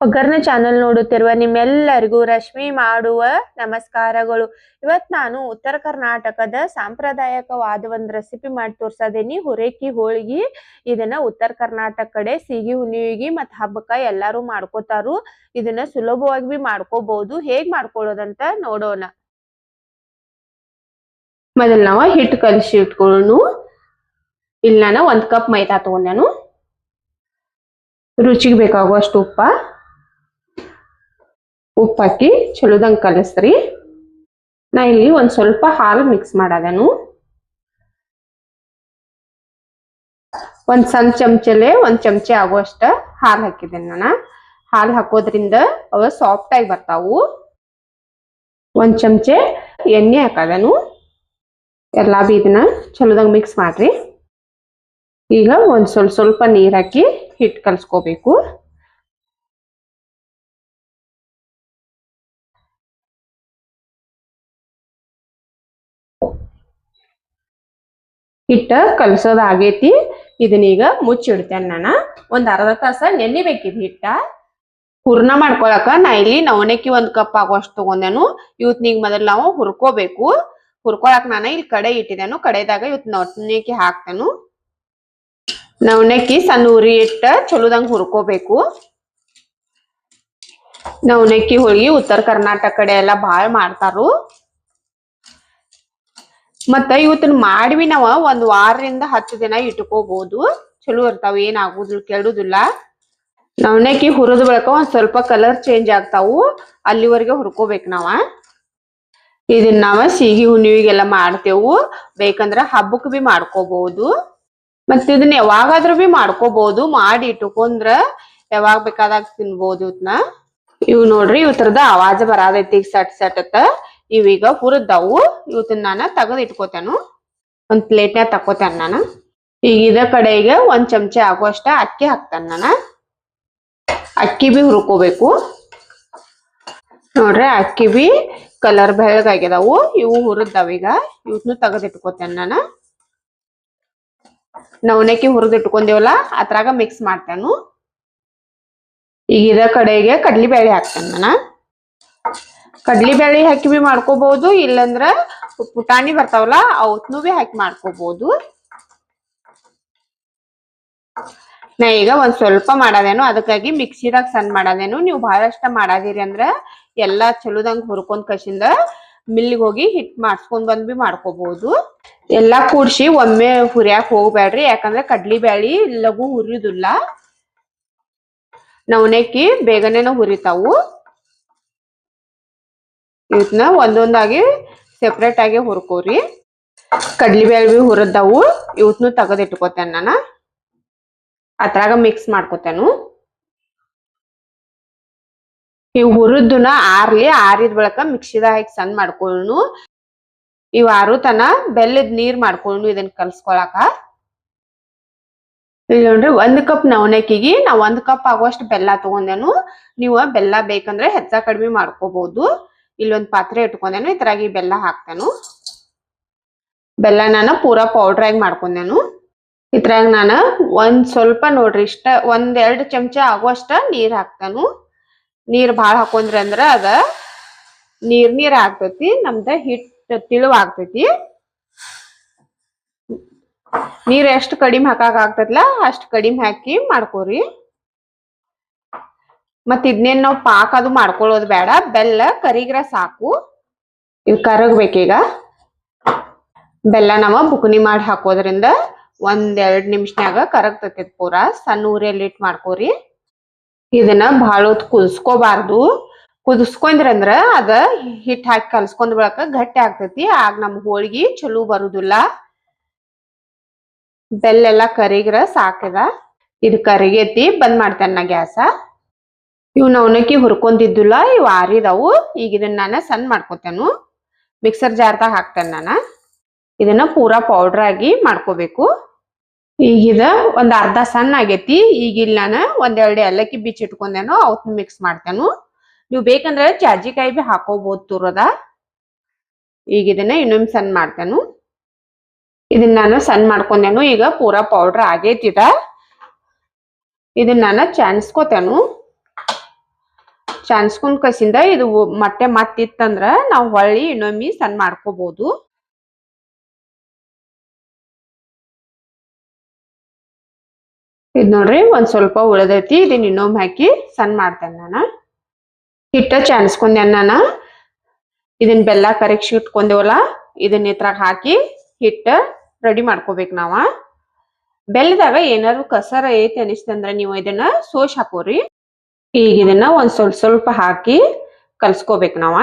ಒಗ್ಗರ್ನ channel ನೋಡುತ್ತಿರುವ ನಿಮ್ಮೆಲ್ಲರಿಗೂ ರಶ್ಮಿ ಮಾಡುವ ನಮಸ್ಕಾರಗಳು. ಇವತ್ ನಾನು ಉತ್ತರ ಕರ್ನಾಟಕದ ಸಾಂಪ್ರದಾಯಿಕವಾದ ಒಂದು ರೆಸಿಪಿ ಮಾಡಿ ತೋರ್ಸದೇನಿ. ಹುರೇಕಿ, ಹೋಳಿಗೆ, ಇದನ್ನ ಉತ್ತರ ಕರ್ನಾಟಕ ಕಡೆ ಸಿಗಿ ಹುಣ್ಣಿವಿಗಿ ಮತ್ ಹಬ್ಬಕ್ಕ ಎಲ್ಲಾರು ಮಾಡ್ಕೋತಾರು. ಇದನ್ನ ಸುಲಭವಾಗಿ ಬಿ ಮಾಡ್ಕೋಬಹುದು ಹೇಗ್ ಮಾಡ್ಕೊಳ್ಳೋದಂತ ನೋಡೋಣ. ಮೊದಲ್ ನಾವ ಹಿಟ್ಟು ಕಲಿಸಿ ಇಟ್ಕೊಳ್ಳೋಣ ಇಲ್ಲಿ ನಾನು ಒಂದ್ ಕಪ್ ಮೈದಾ ತಗೊಂಡೇನು ರುಚಿಗೆ ಬೇಕಾಗುವಷ್ಟು ಉಪ್ಪ. ಉಪ್ಪು ಹಾಕಿ ಚಲೋದಂಗೆ ಕಲಸ್ರಿ. ನಾ ಇಲ್ಲಿ ಒಂದು ಸ್ವಲ್ಪ ಹಾಲು ಮಿಕ್ಸ್ ಮಾಡದನು. ಒಂದು ಸಣ್ಣ ಚಮಚಲೆ ಒಂದ್ ಚಮಚೆ ಆಗುವಷ್ಟ ಹಾಲು ಹಾಕಿದ್ದೇನೆ ನಾನು. ಹಾಲು ಹಾಕೋದ್ರಿಂದ ಅವ ಸಾಫ್ಟ್ ಆಗಿ ಬರ್ತಾವು. ಒಂದು ಚಮಚೆ ಎಣ್ಣೆ ಹಾಕದನು. ಎಲ್ಲಾ ಬಿ ಇದನ್ನ ಚಲೋದಂಗ್ ಮಿಕ್ಸ್ ಮಾಡ್ರಿ. ಈಗ ಒಂದ್ ಸ್ವಲ್ಪ ಸ್ವಲ್ಪ ನೀರ್ ಹಾಕಿ ಹಿಟ್ಟು ಕಲ್ಸ್ಕೋಬೇಕು. ಹಿಟ್ಟ ಕಲ್ಸೋದ್ ಆಗೈತಿ. ಇದನ್ನೀಗ ಮುಚ್ಚಿಡ್ತೇನೆ ನಾನು. ಒಂದು ಅರ್ಧ ತಾಸ ನೆನಿಬೇಕಿದ್ ಹಿಟ್ಟ. ಹೂರ್ಣ ಮಾಡ್ಕೊಳಕ ನಾ ಇಲ್ಲಿ ನವಣಕ್ಕಿ ಒಂದು ಕಪ್ ಆಗುವಷ್ಟು ತಗೊಂಡೇನು. ಇವತ್ನಿಗ್ ಮೊದಲು ನಾವು ಹುರ್ಕೋಬೇಕು. ಹುರ್ಕೊಳಕ್ ನಾನು ಇಲ್ಲಿ ಕಡೆ ಇಟ್ಟಿದ್ದೇನು ಕಡೆದಾಗ ಇವತ್ತು ನವಣಕ್ಕಿ ಹಾಕ್ತೇನು. ನವಣಕ್ಕಿ ಸಣ್ಣ ಉರಿ ಇಟ್ಟ ಚಲೋದಂಗೆ ಹುರ್ಕೋಬೇಕು. ನವಣಕ್ಕಿ ಹೋಳಿಗೆ ಉತ್ತರ ಕರ್ನಾಟಕ ಕಡೆ ಎಲ್ಲಾ ಬಾಳ್ ಮಾಡ್ತಾರು. ಮತ್ತ ಇವತ್ತನ್ನ ಮಾಡ್ವಿ ನಾವ ಒಂದ್ ವಾರದಿಂದ ಹತ್ತು ದಿನ ಇಟ್ಕೋಬಹುದು ಚಲೋ ಇರ್ತಾವ, ಏನ್ ಆಗುದಿಲ್ಲ ಕೆಡುದಿಲ್ಲ ನವಣಕ್ಕಿ ಹುರಿದ ಬಳಕ ಒಂದ್ ಸ್ವಲ್ಪ ಕಲರ್ ಚೇಂಜ್ ಆಗ್ತಾವು. ಅಲ್ಲಿವರೆಗೆ ಹುರ್ಕೋಬೇಕ್ ನಾವ. ಇದನ್ನ ನಾವ ಸಿಹಿ ಹುಣ್ಣಿವಿಗೆಲ್ಲ ಮಾಡ್ತೇವು. ಬೇಕಂದ್ರ ಹಬ್ಬಕ್ ಬಿ ಮಾಡ್ಕೋಬಹುದು ಮತ್ತ ಇದನ್ನ ಯಾವಾಗಾದ್ರೂ ಬಿ ಮಾಡ್ಕೋಬಹುದು ಮಾಡಿ ಇಟ್ಕೊಂಡ್ರ ಯಾವಾಗ ಬೇಕಾದಾಗ ತಿನ್ಬಹುದು ಇವತ್ನ. ಇವ್ ನೋಡ್ರಿ ಇವತ್ತರದ ಆವಾಜ ಬರಾದೈತಿ ಈಗ ಸಟ್ ಸಟ್ ಅತ್ತ ಇವೀಗ ಹುರಿದವು. ಇವತ್ತಿನ ನಾನು ತೆಗೆದು ಇಟ್ಕೋತೇನು ಒಂದ್ ಪ್ಲೇಟ್ನ್ಯಾಗ ತಕೋತೇನೆ ನಾನು. ಈಗ ಇದ ಕಡೆಗೆ ಒಂದ್ ಚಮಚೆ ಆಗುವಷ್ಟ ಅಕ್ಕಿ ಹಾಕ್ತೇನೆ ನಾನು. ಅಕ್ಕಿ ಬಿ ಹುರ್ಕೋಬೇಕು. ನೋಡ್ರಿ ಅಕ್ಕಿ ಬಿ ಕಲರ್ ಬೆಳಗಾಗ್ಯದಾವು ಇವು ಹುರಿದಾವ ಈಗ. ಇವತ್ನು ತೆಗೆದು ಇಟ್ಕೋತೇನೆ ನಾನು. ನವಣಕ್ಕಿ ಹುರಿದು ಇಟ್ಕೊಂದೇವಲ್ಲ ಅದ್ರಾಗ ಮಿಕ್ಸ್ ಮಾಡ್ತೇನು. ಈಗ ಇದ ಕಡೆಗೆ ಕಡ್ಲಿ ಬೇಳೆ ಹಾಕ್ತೇನೆ ನಾನು. ಕಡ್ಲಿ ಬ್ಯಾಳಿ ಹಾಕಿ ಬಿ ಮಾಡ್ಕೋಬಹುದು ಇಲ್ಲಂದ್ರ ಪುಟಾಣಿ ಬರ್ತಾವಲ್ಲ, ಅವತ್ನು ಬಿ ಹಾಕಿ ಮಾಡ್ಕೋಬಹುದು ನಾ ಈಗ ಒಂದ್ ಸ್ವಲ್ಪ ಮಾಡದೇನು, ಅದಕ್ಕಾಗಿ ಮಿಕ್ಸಿದಾಗ ಸಣ್ಣ ಮಾಡದೇನು. ನೀವು ಬಹಳಷ್ಟ ಮಾಡಾದಿರಿ ಅಂದ್ರ ಎಲ್ಲಾ ಚಲೋದಂಗ್ ಹುರ್ಕೊಂಡ್ ಕಸಿಂದ ಮಿಲ್ಲಿಗೆ ಹೋಗಿ ಹಿಟ್ ಮಾಡ್ಸ್ಕೊಂಡ್ ಬಂದ್ ಬಿ ಮಾಡ್ಕೋಬಹುದು ಎಲ್ಲಾ ಕೂಡ್ಸಿ ಒಮ್ಮೆ ಹುರಿಯಾಕ್ ಹೋಗ್ಬೇಡ್ರಿ ಯಾಕಂದ್ರೆ ಕಡ್ಲಿ ಬ್ಯಾಳಿ ಲಘು ಹುರಿಯುದಿಲ್ಲ. ನವಣಕ್ಕಿ ಬೇಗನೆನ ಹುರಿತಾವು. ಇವತ್ನ ಒಂದೊಂದಾಗಿ ಸೆಪ್ರೇಟ್ ಆಗಿ ಹುರ್ಕೋರಿ. ಕಡ್ಲಿ ಬೇಳೆ ಬಿ ಹುರಿದವು, ಇವತ್ನು ತೆಗೆದಿಟ್ಕೋತೇನೆ ನಾನು. ಅದ್ರಾಗ ಮಿಕ್ಸ್ ಮಾಡ್ಕೋತೇನು. ಈ ಹುರಿದ್ದುನ ಆರ್ಲಿ, ಆರಿದ ಬಳಕ ಮಿಕ್ಸಿದಾಗ ಹಾಕಿ ಸಣ್ಣ ಮಾಡ್ಕೊಳ್ಳು ಇವ್ ಆರು ತನ ಬೆಲ್ಲದ ನೀರ್ ಮಾಡ್ಕೊಳ್ಳು ಇದನ್ನ ಕಲ್ಸ್ಕೊಳಕ. ಇಲ್ಲಿ ನೋಡ್ರಿ ಒಂದ್ ಕಪ್ ನವಣಕ್ಕಿಗೆ ನಾ ಒಂದ್ ಕಪ್ ಆಗುವಷ್ಟು ಬೆಲ್ಲ ತಗೊಂಡೇನು. ನೀವು ಬೆಲ್ಲ ಬೇಕಂದ್ರೆ ಹೆಚ್ಚ ಕಡಿಮೆ ಮಾಡ್ಕೋಬಹುದು ಇಲ್ಲೊಂದ್ ಪಾತ್ರೆ ಇಟ್ಕೊಂಡೇನು ಇದ್ರಾಗಿ ಬೆಲ್ಲ ಹಾಕ್ತೇನು. ಬೆಲ್ಲ ನಾನು ಪೂರ ಆಗಿ ಮಾಡ್ಕೊಂಡೇನು. ಇದ್ರಾಗ ನಾನು ಒಂದ್ ಸ್ವಲ್ಪ ನೋಡ್ರಿ, ಇಷ್ಟ ಒಂದ್ ಎರಡ್ ಚಮಚ ಆಗುವಷ್ಟ ನೀರ್ ಹಾಕ್ತೇನು. ನೀರ್ ಭಾಳ ಹಾಕೊಂಡ್ರಿ ಅಂದ್ರ ಅದ ನೀರ್ ನೀರ್ ಆಗ್ತೈತಿ, ನಮ್ದ ಹಿಟ್ ತಿಳುವ ಆಗ್ತೈತಿ. ನೀರ್ ಎಷ್ಟು ಕಡಿಮೆ ಹಾಕಾಕ ಆಗ್ತೈತ್ಲ ಅಷ್ಟು ಕಡಿಮೆ ಹಾಕಿ ಮಾಡ್ಕೋರಿ. ಮತ್ ಇದನ್ನೇನ್ ನಾವು ಪಾಕ ಅದು ಮಾಡ್ಕೊಳ್ಳೋದು ಬೇಡ. ಬೆಲ್ಲ ಕರಿಗ್ರ ಸಾಕು. ಇದು ಕರಗ್ಬೇಕೀಗ. ಬೆಲ್ಲ ನಾವ ಬುಕನಿ ಮಾಡಿ ಹಾಕೋದ್ರಿಂದ ಒಂದ್ ಎರಡ್ ನಿಮಿಷನ್ಯಾಗ ಕರಗ್ತೈತಿ ಪೂರಾ. ಸಣ್ಣ ಊರಿಯಲ್ಲಿ ಇಟ್ ಮಾಡ್ಕೋರಿ. ಇದನ್ನ ಭಾಳ ಹೊತ್ತು ಕುದಿಸ್ಕೋಬಾರ್ದು. ಕುದಿಸ್ಕೊಂಡ್ರಂದ್ರ ಅದ ಹಿಟ್ ಹಾಕಿ ಕಲ್ಸ್ಕೊಂಡ್ ಬಳಕ ಗಟ್ಟಿ ಆಗ್ತೈತಿ. ಆಗ ನಮ್ ಹೋಳ್ಗಿ ಚಲೋ ಬರುದಿಲ್ಲ. ಬೆಲ್ಲೆಲ್ಲ ಕರಿಗ್ರ ಸಾಕದ. ಇದು ಕರಿಗೇತಿ, ಬಂದ್ ಮಾಡ್ತೇನೆ ನಾ ಗ್ಯಾಸ. ಇವ್ ನವನಕ್ಕಿ ಹುರ್ಕೊಂಡಿದ್ದಿಲ್ಲ, ಇವು ಆರಿದವು. ಈಗ ಇದನ್ನ ನಾನು ಸಣ್ಣ ಮಾಡ್ಕೊತೇನು. ಮಿಕ್ಸರ್ ಜಾರ್ದಾಗ ಹಾಕ್ತೇನೆ ನಾನು. ಇದನ್ನ ಪೂರಾ ಪೌಡ್ರ್ ಆಗಿ ಮಾಡ್ಕೋಬೇಕು. ಈಗಿದ ಒಂದು ಅರ್ಧ ಸಣ್ಣ ಆಗೈತಿ. ಈಗ ಇಲ್ಲಿ ನಾನು ಒಂದೆರಡು ಏಲಕ್ಕಿ ಬೀಚ್ ಇಟ್ಕೊಂಡೇನು ಅವತ್ತು ಮಿಕ್ಸ್ ಮಾಡ್ತೇನು. ನೀವು ಬೇಕಂದ್ರೆ ಜಾಜಿಕಾಯಿ ಬಿ ಹಾಕೋಬಹುದು ತುರದ. ಈಗ ಇದನ್ನ ಇನ್ನೊಮ್ಮೆ ಸಣ್ಣ ಮಾಡ್ತೇನು. ಇದನ್ನ ನಾನು ಸಣ್ಣ ಮಾಡ್ಕೊಂಡೇನು. ಈಗ ಪೂರಾ ಪೌಡ್ರ್ ಆಗೈತಿದ. ಇದನ್ನ ನಾನು ಚಾನ್ಸ್ಕೋತೇನು. ಚಾನ್ಸ್ಕೊಂಡ್ ಕಸಿಂದ ಇದು ಮತ್ತೆ ಮತ್ತಿತ್ತಂದ್ರ ನಾವು ಹೊಳ್ಳಿ ಇನ್ನೊಮ್ಮೆ ಸಣ್ಣ ಮಾಡ್ಕೋಬಹುದು ಇದ್ ನೋಡ್ರಿ ಒಂದ್ ಸ್ವಲ್ಪ ಉಳದೈತಿ ಇದನ್ನ ಇನ್ನೊಮ್ಮೆ ಹಾಕಿ ಸಣ್ಣ ಮಾಡ್ತೇನೆ ನಾನು. ಹಿಟ್ಟ ಚಾನ್ಸ್ಕೊಂಡೆ ನಾನು ಇದನ್ನ ಬೆಲ್ಲ ಕರೆಕ್ಷಿ ಇಟ್ಕೊಂಡೇವಲ್ಲ ಇದನ್ನ ಇದ್ರಾಗ ಹಾಕಿ ಹಿಟ್ಟ ರೆಡಿ ಮಾಡ್ಕೋಬೇಕು ನಾವ. ಬೆಲ್ಲದಾಗ ಏನಾದ್ರು ಕಸರ ಐತಿ ಅನಿಸ್ತಂದ್ರ ನೀವು ಇದನ್ನ ಸೋಸ್ ಹಾಕೋರಿ. ಈಗ ಇದನ್ನ ಒಂದ್ ಸ್ವಲ್ಪ ಸ್ವಲ್ಪ ಹಾಕಿ ಕಲ್ಸ್ಕೋಬೇಕು ನಾವ.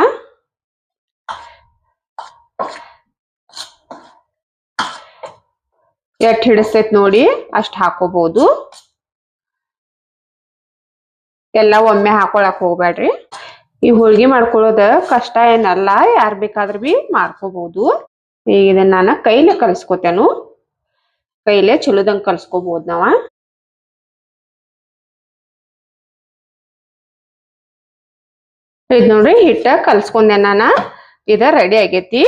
ಎಟ್ ಹಿಡಿಸ್ತೈತ್ ನೋಡಿ, ಅಷ್ಟ್ ಹಾಕೋಬಹುದು ಎಲ್ಲ ಒಮ್ಮೆ ಹಾಕೊಳಕ್ ಹೋಗ್ಬೇಡ್ರಿ ಈ ಹೋಳ್ಗಿ ಮಾಡ್ಕೊಳ್ಳೋದ ಕಷ್ಟ ಏನಲ್ಲ, ಯಾರ್ ಬೇಕಾದ್ರೂ ಬಿ ಮಾಡ್ಕೋಬಹುದು ಈಗ ಇದನ್ನ ನಾನು ಕೈಲೇ ಕಲ್ಸ್ಕೊತೇನು. ಕೈಲೇ ಚಲೋದಂಗ್ ಕಲ್ಸ್ಕೋಬಹುದು ನಾವ. ಇದ್ ನೋಡ್ರಿ ಹಿಟ್ಟ ಕಲ್ಸ್ಕೊಂಡೆ ನಾನ. ಇದ ರೆಡಿ ಆಗೇತಿ.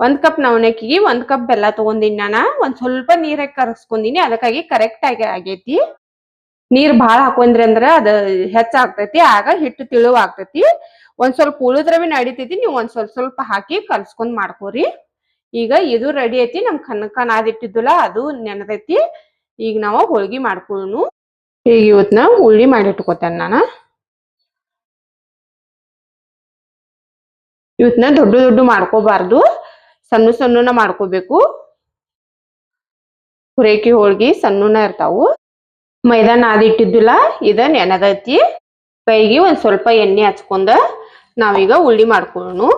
ಒಂದ್ ಕಪ್ ನವಣಕ್ಕಿಗೆ ಒಂದ್ ಕಪ್ ಬೆಲ್ಲ ತಗೊಂಡಿನಿ ನಾನ. ಒಂದ್ ಸ್ವಲ್ಪ ನೀರ್ ಹಾಕಿ ಕರಸ್ಕೊಂಡಿನಿ. ಅದಕ್ಕಾಗಿ ಕರೆಕ್ಟ್ ಆಗಿ ಆಗೇತಿ. ನೀರ್ ಬಾಳ ಹಾಕೊಂಡ್ರಿ ಅಂದ್ರ ಅದ ಹೆಚ್ಚಾಗ್ತೈತಿ ಆಗ ಹಿಟ್ಟು ತಿಳುವ ಆಗ್ತೈತಿ. ಒಂದ್ ಸ್ವಲ್ಪ ಉಳಿದ್ರವಿ ನಡಿತೈತಿ. ನೀವು ಒಂದ್ ಸ್ವಲ್ಪ ಸ್ವಲ್ಪ ಹಾಕಿ ಕಲ್ಸ್ಕೊಂಡ್ ಮಾಡ್ಕೋರಿ. ಈಗ ಇದು ರೆಡಿ ಐತಿ. ನಮ್ ಕನಕ ನಾದಿಟ್ಟಿದ್ದಲ್ಲ ಅದು ನೆನದೈತಿ. ಈಗ ನಾವು ಹೋಳ್ಗಿ ಮಾಡ್ಕೊಳ್ಳೋಣ ಈಗ ಉಳ್ಳಿ ಮಾಡಿ ಮಾಡಿಟ್ಕೋತೇನೆ ನಾನು. ಇವತ್ನ ದೊಡ್ಡ ದೊಡ್ಡ ಮಾಡ್ಕೋಬಾರ್ದು. ಸಣ್ಣ ಸಣ್ಣನ ಮಾಡ್ಕೋಬೇಕು. ಹುರೇಕಿ ಹೋಳ್ಗಿ ಸಣ್ಣನ ಇರ್ತಾವು. ಮೈದಾ ನಾದಿಟ್ಟಿದ್ದಿಲ್ಲ ಇದ ನೆನದೈತಿ ಕೈಗೆ ಒಂದ್ ಸ್ವಲ್ಪ ಎಣ್ಣೆ ಹಚ್ಕೊಂಡ ನಾವೀಗ ಉಳ್ಳಿ ಮಾಡ್ಕೊಳ್ಳೋಣ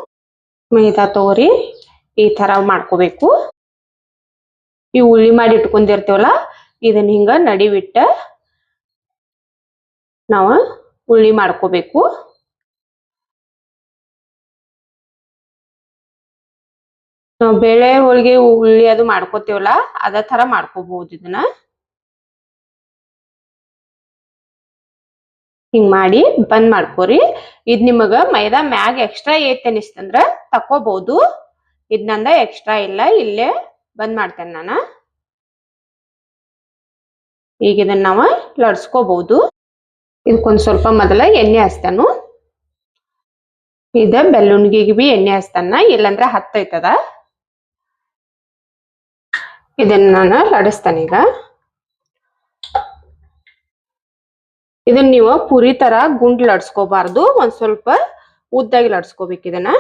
ಮೈದಾ ತಗೋರಿ ಈ ತರ ಮಾಡ್ಕೋಬೇಕು. ಈ ಉಳ್ಳಿ ಮಾಡಿ ಇಟ್ಕೊಂಡಿರ್ತೇವಲ್ಲ, ಇದನ್ನ ಹಿಂಗ ನಡಿವಿಟ್ಟ ನಾವ ಉಳ್ಳಿ ಮಾಡ್ಕೋಬೇಕು. ಬೇಳೆ, ಹೋಳಿಗೆ, ಹುಳಿ ಅದು ಮಾಡ್ಕೋತೀವಲ್ಲ, ಅದ ತರ ಮಾಡ್ಕೋಬಹುದು ಇದನ್ನ. ಹಿಂಗ್ ಮಾಡಿ ಬಂದ್ ಮಾಡ್ಕೋರಿ. ಇದ್ ನಿಮಗ ಮೈದಾ ಮ್ಯಾಗ್ ಎಕ್ಸ್ಟ್ರಾ ಏತ್ ಅನಿಸ್ತಂದ್ರ ತಕೋಬಹುದು ಇದ್ ನಂದ ಎಕ್ಸ್ಟ್ರಾ ಇಲ್ಲ, ಇಲ್ಲೇ ಬಂದ್ ಮಾಡ್ತೇನೆ ನಾನ. ಈಗ ಇದನ್ನ ನಾವ ಲಡ್ಸ್ಕೋಬಹುದು ಇದಕ್ಕೊಂದ್ ಸ್ವಲ್ಪ ಮೊದಲ ಎಣ್ಣೆ ಹಚ್ತಾನು ಇದ ಬೆಲ್ಲುಣ್ಗಿಗೆ ಬಿ ಎಣ್ಣೆ ಹಚ್ತಾನ ಇಲ್ಲಂದ್ರ ಹತ್ತೈತದ. ಇದನ್ನ ನಾನು ಲಡಿಸ್ತೇನೆ ಈಗ. ಇದನ್ನ ನೀವು ಪುರಿ ತರ ಗುಂಡ್ ಲಡ್ಸ್ಕೋಬಾರ್ದು, ಒಂದ್ ಸ್ವಲ್ಪ ಉದ್ದಾಗಿ ಲಡ್ಸ್ಕೋಬೇಕು ಇದನ್ನ.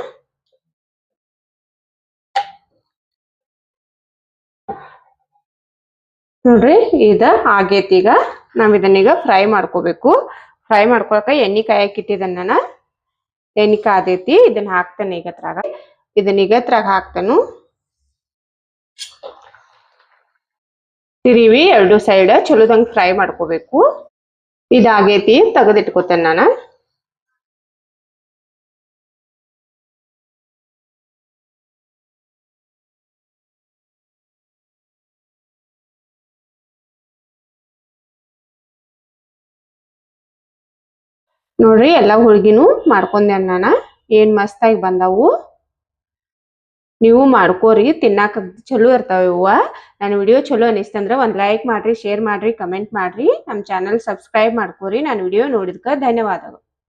ನೋಡ್ರಿ, ಇದ ಆಗೇತಿ ಈಗ. ನಾವ್ ಇದನ್ನೀಗ ಫ್ರೈ ಮಾಡ್ಕೋಬೇಕು. ಫ್ರೈ ಮಾಡ್ಕೊಳಕ ಎಣ್ಣೆ ಕಾಯಕ್ ಇಟ್ಟಿದ್ದನ್ನ ನಾನು. ಎಣ್ಣೆ ಕಾದೈತಿ, ಇದನ್ನ ಹಾಕ್ತೇನೆ ಈಗ ಇದನ್ನ ಈಗ ಅದ್ರಾಗ ಹಾಕ್ತೇನು. ತಿರಿವಿ ಎರಡು ಸೈಡ್ ಚಲೋದಂಗ್ ಫ್ರೈ ಮಾಡ್ಕೋಬೇಕು. ಇದಾಗೈತಿ ತೆಗೆದಿಟ್ಕೋತೇನೆ ನಾನು. ನೋಡ್ರಿ ಎಲ್ಲಾ ಹೋಳ್ಗಿನೂ ಮಾಡ್ಕೊಂಡೆ ನಾನು. ಏನ್ ಮಸ್ತಾಗಿ ಬಂದಾವು. ನೀವು ಮಾಡ್ಕೋರಿ, ತಿನ್ನಾಕ ಚಲೋ ಇರ್ತಾವ ಇವ ನನ್ನ ವಿಡಿಯೋ ಚಲೋ ಅನಿಸ್ತಂದ್ರ ಒಂದ್ ಲೈಕ್ ಮಾಡ್ರಿ ಶೇರ್ ಮಾಡ್ರಿ ಕಮೆಂಟ್ ಮಾಡ್ರಿ. ನಮ್ಮ ಚಾನಲ್ ಸಬ್ಸ್ಕ್ರೈಬ್ ಮಾಡ್ಕೋರಿ, ನಾನು ವಿಡಿಯೋ ನೋಡಿದ್ಕ ಧನ್ಯವಾದಗಳು.